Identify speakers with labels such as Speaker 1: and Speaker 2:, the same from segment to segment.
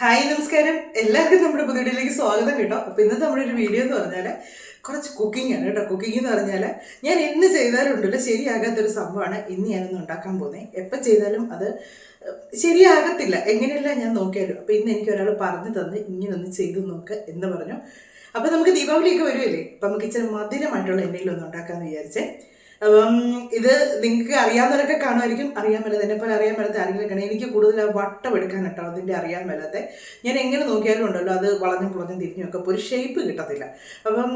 Speaker 1: Hi നമസ്കാരം. എല്ലാവർക്കും നമ്മുടെ പുതിയ വീഡിയോയിലേക്ക് സ്വാഗതം കേട്ടോ. അപ്പോൾ ഇന്നത്തെ നമ്മുടെ ഒരു വീഡിയോ എന്ന് പറഞ്ഞാൽ കുറച്ച് കുക്കിംഗ് ആണ് കേട്ടോ. കുക്കിംഗ് എന്ന് പറഞ്ഞാൽ ഞാൻ ഇന്ന് ചെയ്താലും ഉണ്ടല്ലോ ശരിയാകാത്തൊരു സംഭവമാണ്. ഇന്ന് ഞാനൊന്ന് ഉണ്ടാക്കാൻ പോകുന്നത് എപ്പോൾ ചെയ്താലും അത് ശരിയാകത്തില്ല. എങ്ങനെയല്ല ഞാൻ നോക്കിയാലും. അപ്പോൾ ഇന്ന് എനിക്ക് ഒരാൾ പറഞ്ഞു തന്ന് ഇങ്ങനെ ഒന്ന് ചെയ്തു നോക്ക് എന്ന് പറഞ്ഞു. അപ്പോൾ നമുക്ക് ദീപാവലിയൊക്കെ വരുമല്ലേ അപ്പോൾ നമുക്ക് ഇച്ചിരി മധുരമായിട്ടുള്ള എന്തെങ്കിലും ഒന്ന് ഉണ്ടാക്കാമെന്ന് വിചാരിച്ചേ. അപ്പം ഇത് നിങ്ങൾക്ക് അറിയാവുന്നവരൊക്കെ കാണുമായിരിക്കും. അറിയാൻ മേലാതെ എന്നെപ്പോലെ അറിയാൻ മേലത്തെ ആരെങ്കിലും കാണും എനിക്ക് കൂടുതൽ വട്ടം എടുക്കാൻ കേട്ടോ അതിന്റെ അറിയാൻ മേലത്തെ. ഞാൻ എങ്ങനെ നോക്കിയാലും ഉണ്ടല്ലോ അത് വളഞ്ഞും പുളഞ്ഞും തിരിഞ്ഞും ഒക്കെ ഒരു ഷേപ്പ് കിട്ടത്തില്ല. അപ്പം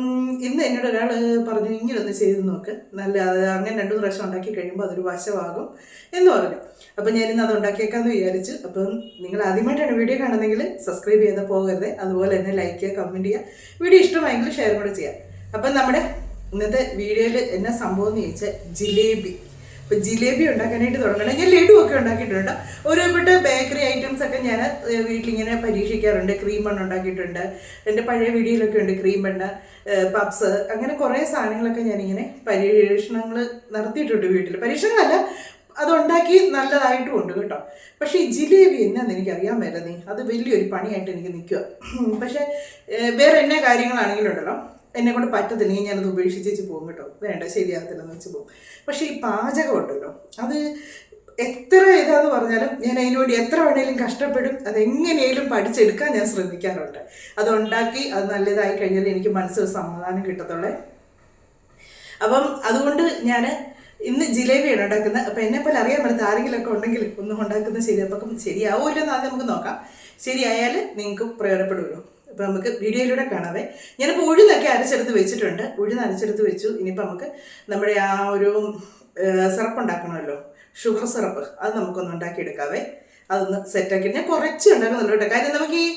Speaker 1: ഇന്ന് എന്നോട് ഒരാൾ പറഞ്ഞു ഇങ്ങനെ ഒന്ന് ചെയ്ത് നോക്ക്. നല്ല അങ്ങനെ രണ്ടു പ്രാവശ്യം ഉണ്ടാക്കി കഴിയുമ്പോൾ അതൊരു വശമാകും എന്ന് പറഞ്ഞു. അപ്പം ഞാനിന്ന് അത് ഉണ്ടാക്കിയേക്കാന്ന് വിചാരിച്ചു. അപ്പം നിങ്ങൾ ആദ്യമായിട്ടാണ് വീഡിയോ കാണുന്നതെങ്കിൽ സബ്സ്ക്രൈബ് ചെയ്താൽ പോകരുത്. അതുപോലെ തന്നെ ലൈക്ക് ചെയ്യുക കമന്റ് ചെയ്യുക. വീഡിയോ ഇഷ്ടമായെങ്കിൽ ഷെയർ കൂടെ ചെയ്യാം അപ്പം നമ്മുടെ ഇന്നത്തെ വീഡിയോയിൽ എന്നാ സംഭവം എന്ന് ചോദിച്ചാൽ ജിലേബി. ഇപ്പം ജിലേബി ഉണ്ടാക്കാനായിട്ട് തുടങ്ങണം. ഞാൻ ലഡു ഒക്കെ ഉണ്ടാക്കിയിട്ടുണ്ട്. ഒരുപാട് ബേക്കറി ഐറ്റംസ് ഒക്കെ ഞാൻ വീട്ടിലിങ്ങനെ പരീക്ഷിക്കാറുണ്ട്. ക്രീം ബണ്ണ് ഉണ്ടാക്കിയിട്ടുണ്ട്. എന്റെ പഴയ വീഡിയോയിലൊക്കെ ഉണ്ട് ക്രീം ബണ്ണ് പപ്സ്. അങ്ങനെ കുറേ സാധനങ്ങളൊക്കെ ഞാനിങ്ങനെ പരീക്ഷണങ്ങൾ നടത്തിയിട്ടുണ്ട് വീട്ടിൽ പരീക്ഷണങ്ങളല്ല അതുണ്ടാക്കി നല്ലതായിട്ടും ഉണ്ട് കേട്ടോ. പക്ഷേ ഈ ജിലേബി എന്നാന്ന് എനിക്കറിയാൻ മേല നീ. അത് വലിയൊരു പണിയായിട്ട് എനിക്ക് നിൽക്കുക പക്ഷേ വേറെ എന്നാ കാര്യങ്ങളാണെങ്കിലും ഉണ്ടല്ലോ. എന്നെ കൊണ്ട് പറ്റത്തില്ലെങ്കിൽ ഞാനത് ഉപേക്ഷിച്ചേച്ച് പോകും കേട്ടോ. വേണ്ട ശരിയാകത്തില്ലെന്ന് വെച്ച് പോകും. പക്ഷേ ഈ പാചകം ഉണ്ടല്ലോ അത് എത്ര ഇതാന്ന് പറഞ്ഞാലും ഞാൻ അതിന് വേണ്ടി എത്ര വേണേലും കഷ്ടപ്പെടും. അതെങ്ങനെയും പഠിച്ചെടുക്കാൻ ഞാൻ ശ്രമിക്കാറുണ്ട്. അത് ഉണ്ടാക്കി അത് നല്ലതായി കഴിഞ്ഞാൽ എനിക്ക് മനസ്സിൽ സമാധാനം കിട്ടത്തുള്ളേ. അപ്പം അതുകൊണ്ട് ഞാൻ ഇന്ന് ജിലേബിയാണ് ഉണ്ടാക്കുന്നത്. അപ്പം എന്നെ പോലെ അറിയാൻ പറ്റാത്ത ആരെങ്കിലുമൊക്കെ ഉണ്ടെങ്കിൽ ഒന്നും ഉണ്ടാക്കുന്നത് ശരി അപ്പം ശരിയാവുമല്ലോ എന്ന് ആദ്യം നമുക്ക് നോക്കാം. ശരിയായാൽ നിങ്ങൾക്ക് പ്രയോജനപ്പെടുമല്ലോ അപ്പം നമുക്ക് വീഡിയോയിലൂടെ കാണാവേ. ഞാനിപ്പോൾ ഉഴുന്നൊക്കെ അരച്ചെടുത്ത് വെച്ചിട്ടുണ്ട്. ഉഴുന്ന് അരച്ചെടുത്ത് വെച്ചു. ഇനിയിപ്പോൾ നമുക്ക് നമ്മുടെ ആ ഒരു സിറപ്പ് ഉണ്ടാക്കണമല്ലോ ഷുഗർ സിറപ്പ്. അത് നമുക്കൊന്ന് ഉണ്ടാക്കിയെടുക്കാവേ. അതൊന്ന് സെറ്റാക്കി. ഞാൻ കുറച്ച് ഉണ്ടാക്കുന്നുള്ളൂ കേട്ടോ. കാര്യം നമുക്ക് ഈ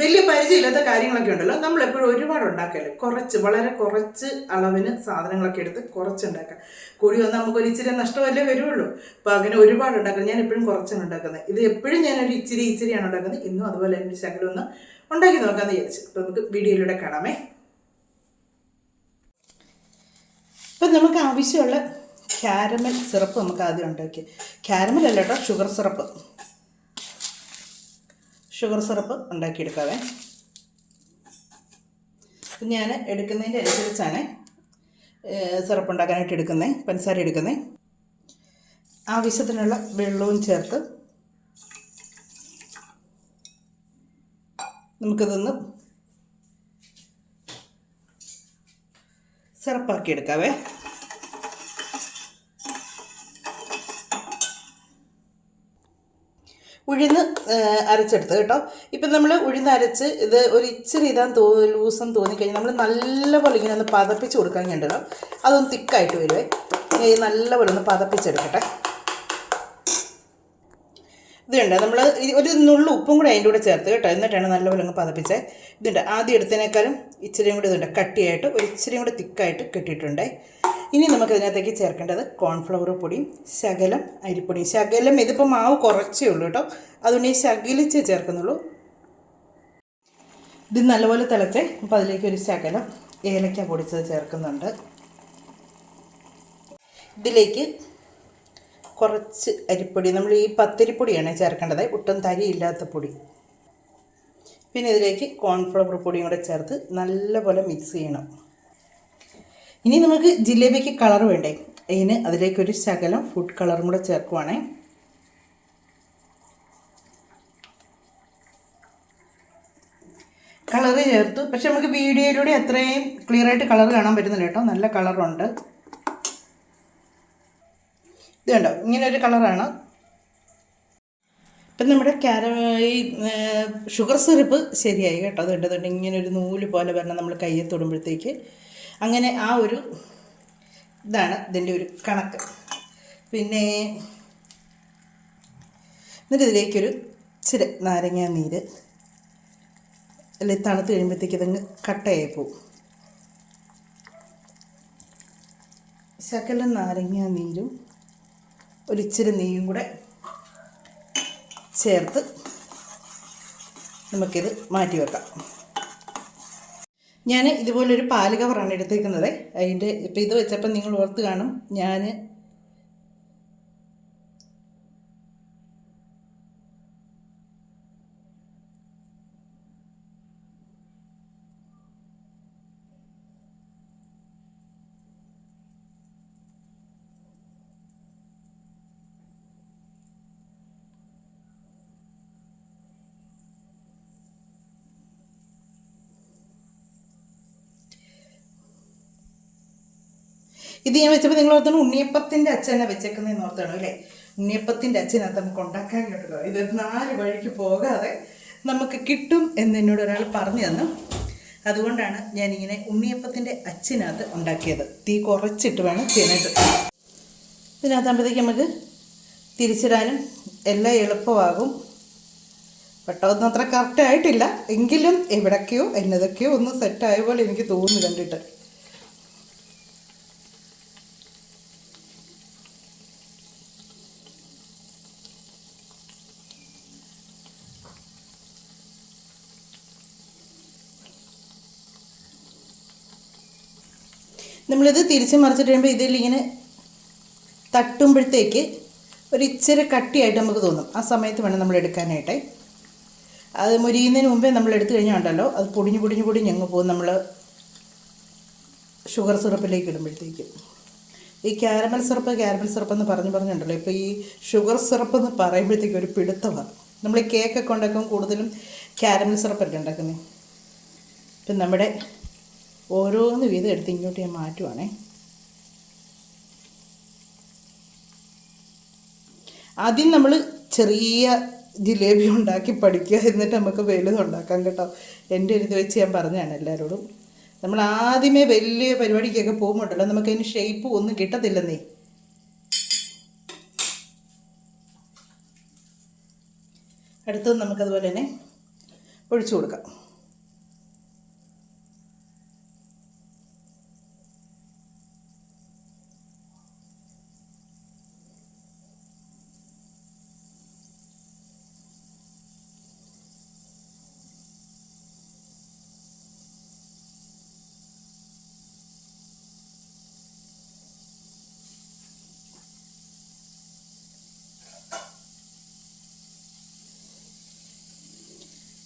Speaker 1: വലിയ പരിചയമില്ലാത്ത കാര്യങ്ങളൊക്കെ ഉണ്ടല്ലോ. നമ്മൾ എപ്പോഴും ഒരുപാട് ഉണ്ടാക്കല്ലേ? കുറച്ച് വളരെ കുറച്ച് അളവിന് സാധനങ്ങളൊക്കെ എടുത്ത് കുറച്ച് ഉണ്ടാക്കാം. കൂടി വന്നാൽ നമുക്ക് ഒരു ഇച്ചിരി നഷ്ടമല്ലേ വരുള്ളൂ? അപ്പോൾ അങ്ങനെ ഒരുപാട് ഉണ്ടാക്കുന്നത് ഞാൻ എപ്പോഴും കുറച്ചാണ് ഉണ്ടാക്കുന്നത്. ഇത് എപ്പോഴും ഞാനൊരു ഇച്ചിരി ഇച്ചിരിയാണ് ഉണ്ടാക്കുന്നത്. ഇന്നും അതുപോലെ എന്റെ ശകലം ഒന്ന് ഉണ്ടാക്കി നോക്കാമെന്ന് വിചാരിച്ചു. അപ്പോൾ നമുക്ക് വീഡിയോയിലൂടെ കാണാമേ. അപ്പം നമുക്ക് ആവശ്യമുള്ള ക്യാരമൽ സിറപ്പ് നമുക്ക് ആദ്യം ഉണ്ടാക്കി ക്യാരമൽ അല്ല കേട്ടോ ഷുഗർ സിറപ്പ്. ഷുഗർ സിറപ്പ് ഉണ്ടാക്കിയെടുക്കാവേ. അപ്പം ഞാൻ എടുക്കുന്നതിന്റെ അനുസരിച്ചാണ് സിറപ്പ് ഉണ്ടാക്കാനായിട്ട് എടുക്കുന്നത് പഞ്ചസാര എടുക്കുന്നത് ആവശ്യത്തിനുള്ള വെള്ളവും ചേർത്ത് നമുക്കിതൊന്ന് സിറപ്പാക്കി എടുക്കാവേ ഉഴുന്ന് അരച്ചെടുത്ത് കേട്ടോ. ഇപ്പം നമ്മൾ ഉഴുന്ന് അരച്ച് ഇത് ഒരു ഇച്ചിരി ഇതാൻ തോ ലൂസം തോന്നിക്കഴിഞ്ഞാൽ നമ്മൾ നല്ലപോലെ ഇങ്ങനെ ഒന്ന് പതപ്പിച്ച് കൊടുക്കാൻ കണ്ടിടാം അതൊന്ന് തിക്കായിട്ട് വരുവേ. നല്ലപോലെ ഒന്ന് പതപ്പിച്ചെടുക്കട്ടെ. ഇതുണ്ട് നമ്മൾ ഒരു നുള്ളു ഉപ്പും കൂടി അതിന്റെ കൂടെ ചേർത്ത് കേട്ടോ. എന്നിട്ടാണ് നല്ലപോലെ അങ്ങ് പതപ്പിച്ചത് ഇതുണ്ട് ആദ്യം എടുത്തതിനേക്കാളും ഇച്ചിരിയും കൂടി ഇതുണ്ട് കട്ടിയായിട്ട് ഒരു ഇച്ചിരിയും കൂടി തിക്കായിട്ട് കിട്ടിയിട്ടുണ്ട്. ഇനി നമുക്ക് ഇതിനകത്തേക്ക് ചേർക്കേണ്ടത് കോൺഫ്ലവർ പൊടിയും ശകലം അരിപ്പൊടിയും ശകലം ഇതിപ്പോൾ മാവ് കുറച്ചേ ഉള്ളൂ കേട്ടോ. അതുകൊണ്ട് ഈ ശകലിച്ച് ചേർക്കുന്നുള്ളൂ. ഇത് നല്ലപോലെ തിളച്ച് അപ്പോൾ അതിലേക്ക് ഒരു ശകലം ഏലക്ക പൊടിച്ചത് ചേർക്കുന്നുണ്ട്. ഇതിലേക്ക് കുറച്ച് അരിപ്പൊടി നമ്മൾ ഈ പത്തിരിപ്പൊടിയാണ് ചേർക്കേണ്ടത്. ഒട്ടും തരിയില്ലാത്ത പൊടി. പിന്നെ ഇതിലേക്ക് കോൺഫ്ലവർ പൊടിയും കൂടെ ചേർത്ത് നല്ലപോലെ മിക്സ് ചെയ്യണം. ഇനി നമുക്ക് ജിലേബിക്ക് കളർ വേണ്ടേ? അതിന് അതിലേക്കൊരു ശകലം ഫുഡ് കളറും കൂടെ ചേർക്കുവാണേ. കളർ ചേർത്തു. പക്ഷെ നമുക്ക് വീഡിയോയിലൂടെ അത്രയും ക്ലിയർ ആയിട്ട് കളർ കാണാൻ പറ്റുന്നില്ല കേട്ടോ. നല്ല കളറുണ്ട് ഇത് കണ്ടോ? ഇങ്ങനെ ഒരു കളറാണ് ഇപ്പം നമ്മുടെ ക്യാര ഈ ഷുഗർ സിറപ്പ് ശരിയായി കേട്ടോ. അതുകൊണ്ട് അതുകൊണ്ട് ഇങ്ങനെ ഒരു നൂൽ പോലെ വരണം നമ്മൾ കയ്യെ തൊടുമ്പോഴത്തേക്ക്. അങ്ങനെ ആ ഒരു ഇതാണ് ഇതിന്റെ ഒരു കണക്ക്. പിന്നെ എന്നിട്ട് ഇതിലേക്കൊരു ഇച്ചിരി നാരങ്ങ നീര് അല്ലെങ്കിൽ തണുത്ത് കഴിയുമ്പോഴത്തേക്ക് ഇതങ്ങ് കട്ടയായി പോവും. ശകലം നാരങ്ങ നീരും ഒരിച്ചിരി നെയ്യും കൂടെ ചേർത്ത് നമുക്കിത് മാറ്റി വെക്കാം. ഞാൻ ഇതുപോലൊരു പാൽ കവറാണ് എടുത്തേക്കുന്നത്. അതിന്റെ ഇപ്പം ഇത് വെച്ചപ്പോൾ നിങ്ങൾ ഓർത്ത് കാണും. ഞാൻ ഇത് ഞാൻ വെച്ചപ്പോൾ നിങ്ങൾ ഓർത്താണ് ഉണ്ണിയപ്പത്തിന്റെ അച്ഛനെ വെച്ചേക്കുന്നതെന്ന് ഓർത്താണ് അല്ലേ? ഉണ്ണിയപ്പത്തിന്റെ അച്ഛനകത്ത് നമുക്ക് ഉണ്ടാക്കാൻ കേട്ടോ ഇത് നാല് വഴിക്ക് പോകാതെ നമുക്ക് കിട്ടും എന്ന് എന്നോട് ഒരാൾ പറഞ്ഞു തന്നു. അതുകൊണ്ടാണ് ഞാനിങ്ങനെ ഉണ്ണിയപ്പത്തിന്റെ അച്ഛനകത്ത് ഉണ്ടാക്കിയത്. തീ കുറച്ചിട്ട് വേണം ചെയ്യാനായിട്ട് ഇതിനകത്താകുമ്പോഴത്തേക്ക് നമുക്ക് തിരിച്ചിടാനും എല്ലാം എളുപ്പമാകും. പെട്ടെന്ന് അത്ര കറക്റ്റ് ആയിട്ടില്ല. എങ്കിലും എവിടൊക്കെയോ എന്നതൊക്കെയോ ഒന്ന് സെറ്റായ പോലെ എനിക്ക് തോന്നുന്നു കണ്ടിട്ട് നമ്മളിത് തിരിച്ച് മറിച്ചിട്ട് കഴിയുമ്പോൾ ഇതിലിങ്ങനെ തട്ടുമ്പോഴത്തേക്ക് ഒരു ഇച്ചിരി കട്ടിയായിട്ട് നമുക്ക് തോന്നും. ആ സമയത്ത് വേണം നമ്മൾ എടുക്കാനായിട്ട്. അത് മുരിയുന്നതിന് മുമ്പേ നമ്മൾ എടുത്തു കഴിഞ്ഞാൽ ഉണ്ടല്ലോ അത് പൊടിഞ്ഞ് പൊടിഞ്ഞ് പൊടിഞ്ഞ് അങ്ങ് പോകും നമ്മൾ ഷുഗർ സിറപ്പിലേക്ക് ഇടുമ്പോഴത്തേക്കും. ഈ ക്യാരമൽ സിറപ്പ് ക്യാരമൽ സിറപ്പ് എന്ന് പറഞ്ഞു പറഞ്ഞുണ്ടല്ലോ ഇപ്പോൾ ഈ ഷുഗർ സിറപ്പ് എന്ന് പറയുമ്പോഴത്തേക്കും ഒരു പിടുത്തമാണ് നമ്മൾ ഈ കേക്കൊക്കെ ഉണ്ടാക്കും കൂടുതലും ക്യാരമൽ സിറപ്പല്ലേ ഉണ്ടാക്കുന്നത് ഇപ്പം നമ്മുടെ ഓരോന്ന് വീതം എടുത്ത് ഇങ്ങോട്ട് ഞാൻ മാറ്റുവാണേ. ആദ്യം നമ്മൾ ചെറിയ ജിലേബി ഉണ്ടാക്കി പഠിക്കുക എന്നിട്ട് നമുക്ക് വലുത് ഉണ്ടാക്കാം കേട്ടോ. എന്റെ ഒരു വെച്ച് ഞാൻ പറഞ്ഞതാണ് എല്ലാവരോടും നമ്മൾ ആദ്യമേ വലിയ പരിപാടിക്കൊക്കെ നമുക്ക് അതിന് ഷേപ്പ് ഒന്നും കിട്ടത്തില്ലെന്നേ. അടുത്തത് നമുക്കതുപോലെ തന്നെ ഒഴിച്ചു കൊടുക്കാം.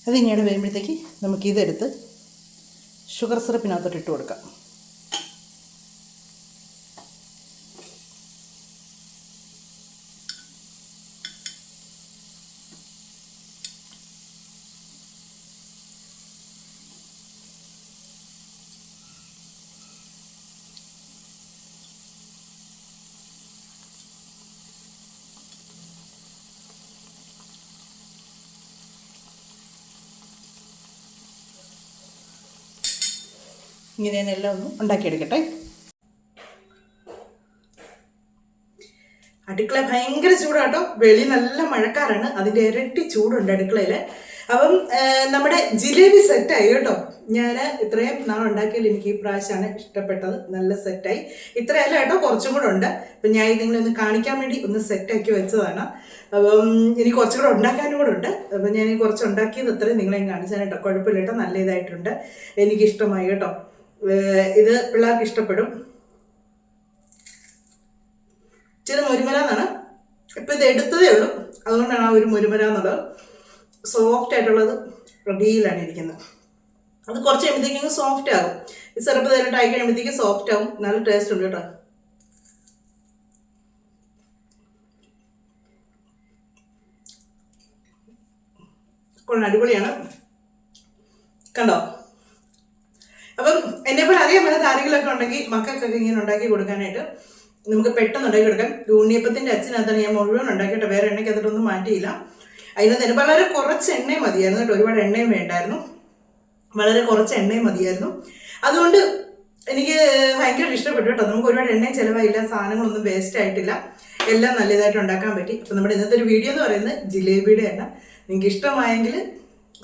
Speaker 1: അത് ഇങ്ങോട്ട് വരുമ്പോഴത്തേക്ക് നമുക്കിതെടുത്ത് ഷുഗർ സിറപ്പിനകത്തോട്ട് ഇട്ട് കൊടുക്കാം ഇങ്ങനെ എല്ലാം ഒന്ന് ഉണ്ടാക്കിയെടുക്കട്ടെ. അടുക്കള ഭയങ്കര ചൂടാട്ടോ വെളി നല്ല മഴക്കാറാണ്. അതിന്റെ ഇരട്ടി ചൂടുണ്ട് അടുക്കളയിൽ അപ്പം നമ്മുടെ ജിലേബി സെറ്റായി കേട്ടോ. ഞാൻ ഇത്രയും നാൾ ഉണ്ടാക്കിയാൽ എനിക്ക് ഈ പ്രാവശ്യമാണ് ഇഷ്ടപ്പെട്ടത്. നല്ല സെറ്റായി. ഇത്രയല്ല കേട്ടോ കുറച്ചും കൂടെ ഉണ്ട്. അപ്പം ഞാൻ നിങ്ങളെ ഒന്ന് കാണിക്കാൻ വേണ്ടി ഒന്ന് സെറ്റാക്കി വെച്ചതാണ്. അപ്പം ഇനി കുറച്ചും കൂടെ ഉണ്ടാക്കാനും കൂടെ ഉണ്ട്. അപ്പം ഞാൻ കുറച്ച് ഉണ്ടാക്കിയത് ഇത്രയും നിങ്ങളെയും കാണിച്ചാൽ കേട്ടോ. കുഴപ്പമില്ല കേട്ടോ. നല്ല ഇതായിട്ടുണ്ട്. എനിക്കിഷ്ടമായി കേട്ടോ. ഇത് പിള്ളേർക്ക് ഇഷ്ടപ്പെടും. ചില മുരുമര എന്നാണ് ഇപ്പം ഇത് എടുത്തതേ ഉള്ളൂ. അതുകൊണ്ടാണ് ആ ഒരു മുരുമര എന്നുള്ളത് സോഫ്റ്റ് ആയിട്ടുള്ളത് റെഡിയിലാണ് ഇരിക്കുന്നത്. അത് കുറച്ച് കഴിയുമ്പോഴത്തേക്കും സോഫ്റ്റ് ആകും. ഈ സിറപ്പ് തരട്ട് ആയി കഴിയുമ്പോഴത്തേക്കും സോഫ്റ്റ് ആകും നല്ല ടേസ്റ്റ് ഉണ്ട് കേട്ടോ. കൊള്ളാം. അടിപൊളിയാണ്. കണ്ടോ? അപ്പം എന്നെ പോലെ അറിയാൻ പറ്റാത്ത ആരെങ്കിലുമൊക്കെ ഉണ്ടെങ്കിൽ മക്കൾക്കൊക്കെ ഇങ്ങനെ ഉണ്ടാക്കി കൊടുക്കാനായിട്ട് നമുക്ക് പെട്ടെന്ന് ഉണ്ടാക്കി കൊടുക്കാം. ഉണ്ണിയപ്പത്തിന്റെ അച്ഛനകത്താണ് ഞാൻ മുഴുവൻ ഉണ്ടാക്കിയിട്ട് വേറെ എണ്ണയ്ക്ക് അതിട്ടൊന്നും മാറ്റിയില്ല. അതിനകത്ത് തന്നെ വളരെ കുറച്ച് എണ്ണയും മതിയായിരുന്നു കേട്ടോ. ഒരുപാട് എണ്ണയും വേണ്ടായിരുന്നു. വളരെ കുറച്ച് എണ്ണയും മതിയായിരുന്നു. അതുകൊണ്ട് എനിക്ക് ഭയങ്കര ഇഷ്ടപ്പെട്ടു കേട്ടോ. നമുക്ക് ഒരുപാട് എണ്ണയും ചിലവായില്ല സാധനങ്ങളൊന്നും വേസ്റ്റ് ആയിട്ടില്ല. എല്ലാം നല്ലതായിട്ട് ഉണ്ടാക്കാൻ പറ്റി. അപ്പം നമ്മുടെ ഇന്നത്തെ ഒരു വീഡിയോ എന്ന് പറയുന്നത് ജിലേബിയുടെ എണ്ണ. നിങ്ങൾക്ക് ഇഷ്ടമായെങ്കിൽ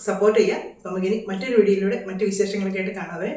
Speaker 1: സപ്പോർട്ട് ചെയ്യുക നമുക്കിനി മറ്റൊരു വീഡിയോയിലൂടെ മറ്റു വിശേഷങ്ങളൊക്കെ ആയിട്ട് കാണാതെ